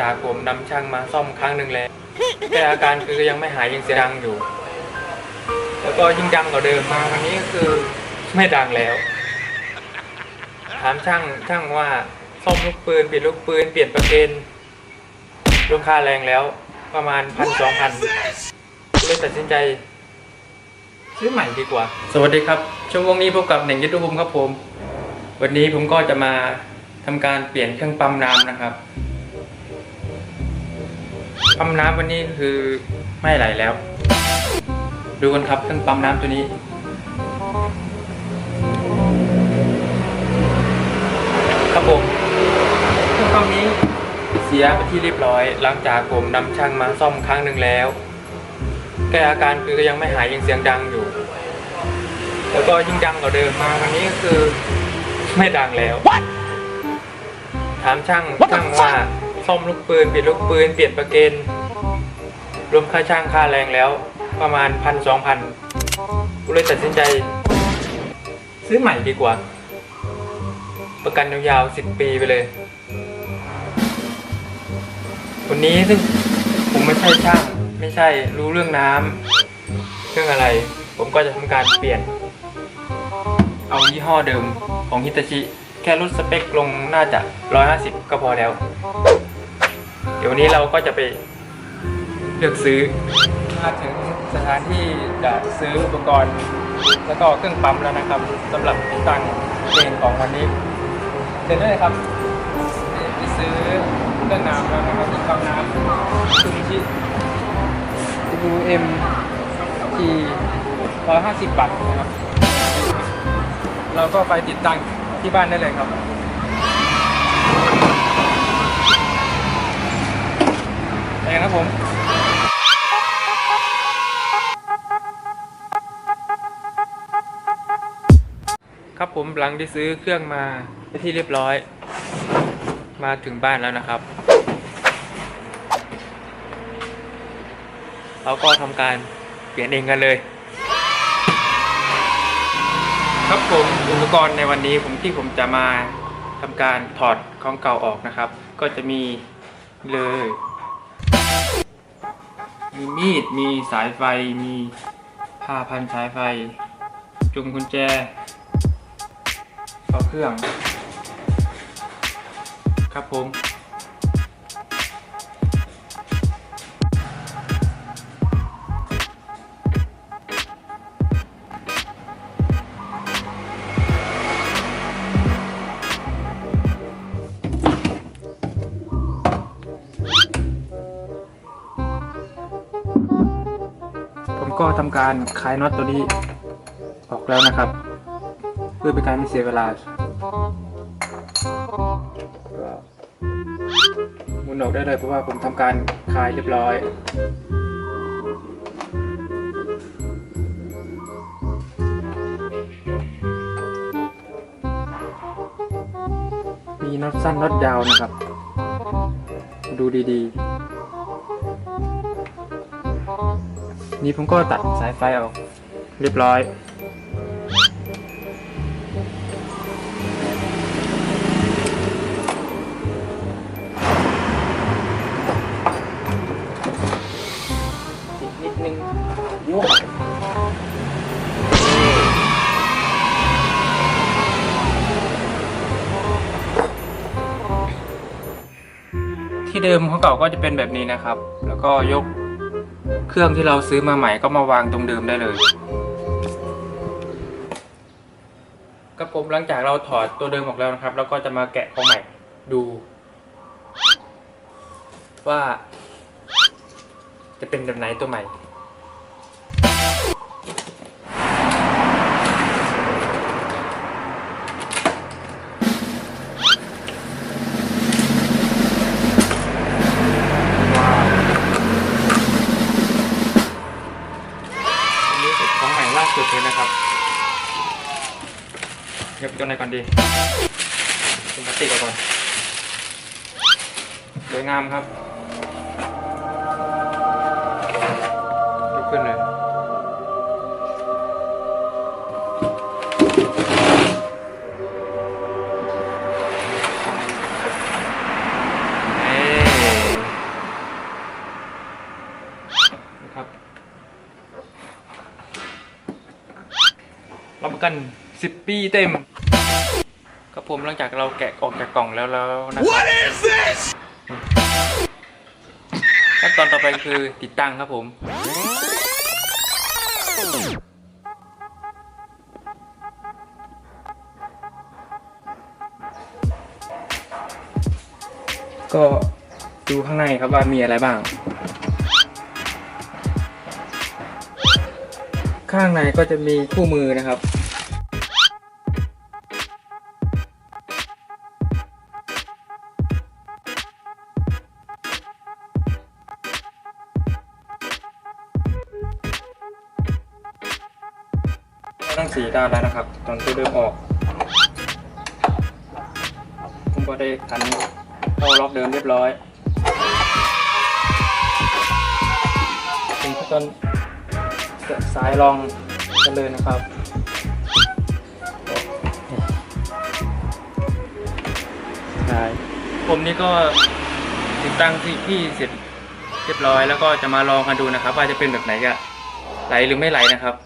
จากผมนำช่างมาซ่อมครั้งหนึ่งแล้ว แต่อาการคือยังไม่หายยังเสียงดังอยู่ แล้วก็ยิ่งดังกว่าเดิมมาวันนี้ก็คือไม่ดังแล้ว ถามช่างช่างว่าซ่อมลูกปืนเปลี่ยนลูกปืนเปลี่ยนประเกนรวมค่าแรงแล้วประมาณพันสองพันเลยตัดสินใจซื้อใหม่ดีกว่า สวัสดีครับ ช่วงนี้พบกับหน่งยุทธภูมิครับผม วันนี้ผมก็จะมาทำการเปลี่ยนเครื่องปั๊มน้ำนะครับ ปั๊มน้ำวันนี้คือไม่ไหลแล้ว ดูกันครับเครื่องปั๊มน้ำตัวนี้ ครับผมเครื่องปั๊มนี้เสียไปที่เรียบร้อย หลังจากผมนำช่างมาซ่อมครั้งหนึ่งแล้วแต่อาการคือยังไม่หายยังเสียงดังอยู่ แล้วก็ยิ่งดังกว่าเดิมมาวันนี้ก็คือไม่ดังแล้วถามช่างช่างว่า ซ่อมลูกปืนเปลี่ยนลูกปืนเปลี่ยนประเกนรวมค่าช่างค่าแรงแล้ว ประมาณพันสองพันกูเลยตัดสินใจ ซื้อใหม่ดีกว่า ประกันยาวๆสิบปีไปเลย วันนี้ซึ่งผมไม่ใช่ช่าง ไม่ใช่รู้เรื่องน้ำเรื่องอะไร ผมก็จะทำการเปลี่ยน เอายี่ห้อเดิมของฮิตาชิ แค่ลดสเปคลงน่าจะ 150 ก็พอแล้ว ดี๋ยววันนี้เราก็จะไปเลือกซื้อ มาถึงสถานที่จะซื้ออุปกรณ์ แล้วก็เครื่องปั๊มแล้วนะครับสำหรับติดตั้งเพลงของวันนี้เชิญได้เลยครับไปซื้อเครื่องน้ำแล้วนะครับเครื่องปั๊มน้ำซูมิชิ WM ที่150 บาทนะครับ เราก็ไปติดตั้งที่บ้านได้เลยครับ องครับผมครับผมหลังได้ซื้อเครื่องมาที่เรียบร้อย มาถึงบ้านแล้วนะครับ เราก็ทำการเปลี่ยนเองกันเลย ครับผมอุปกรณ์ในวันนี้ผมที่ผมจะมาทำการถอดของเก่าออกนะครับ ก็จะมีเลย มีมีด มีสายไฟ มีผ้าพันสายไฟ จุงกุญแจต่อเครื่อง ครับผม ก็ทำการคลายน็อตตัวนี้ออกแล้วนะครับ เพื่อเป็นการไม่เสียเวลาก็หมุนออกได้เลยเพราะว่าผมทำการคลายเรียบร้อยมีน็อตสั้นน็อตยาวนะครับ ดูดีๆ นี่ผมก็ตัดสายไฟออกเรียบร้อย อีกนิดนึงโว้ที่เดิมของเก่าก็จะเป็นแบบนี้นะครับ แล้วก็ยก เครื่องที่เราซื้อมาใหม่ก็มาวางตรงเดิมได้เลยกับผมหลังจากเราถอดตัวเดิมออกแล้วนะครับเราก็จะมาแกะของใหม่ดูว่า จะเป็นแบบไหนตัวใหม่ ตัวไนก่อนดีถุงพลาสติกก่อนสวยงามครับยกขึ้นเลยครับรับประกัน 10 ปีเต็ม ครับผมหลังจากเราแกะออกจากกล่องแล้วแล้วนะครับ What is this? ขั้นตอนต่อไปคือติดตั้งครับผม ก็ดูข้างในครับว่ามีอะไรบ้าง ข้างในก็จะมีคู่มือนะครับ ทั้งสีด้านแล้วนะครับ ตอนที่เริ่มออกผมก็ได้ขันเข้าล็อกเดิมเรียบร้อยถึงขั้นตอนแกะสายรองกันเลยนะครับใช่ผมนี่ก็ติดตั้งที่ที่เสร็จเรียบร้อยแล้วก็จะมาลองกันดูนะครับ ว่าจะเป็นแบบไหนก็ไหลหรือไม่ไหลนะครับ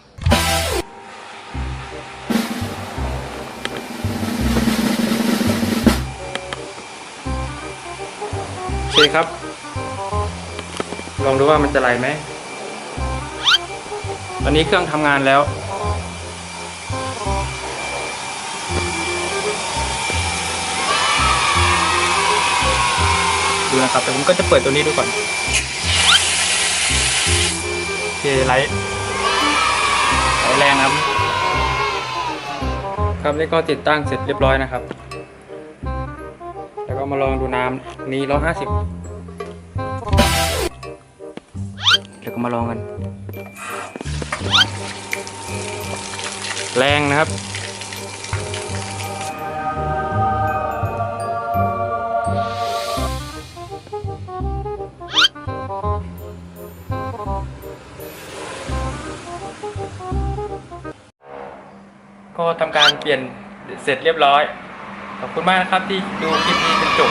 เคครับ ลองดูว่ามันจะไหลไหม ตอนนี้เครื่องทำงานแล้ว ดูนะครับ แต่ผมก็จะเปิดตัวนี้ดูก่อน โอเคไหลท์ไลแรงครับ ครับนี่ก็ติดตั้งเสร็จเรียบร้อยนะครับ แล้วก็มาลองดูน้ำนี้ร้อยห้าสิบเดี๋ยวก็มาลองกัน แรงนะครับก็ทำการเปลี่ยนเสร็จเรียบร้อย ขอบคุณมากนะครับที่ดูคลิปนี้จนจบ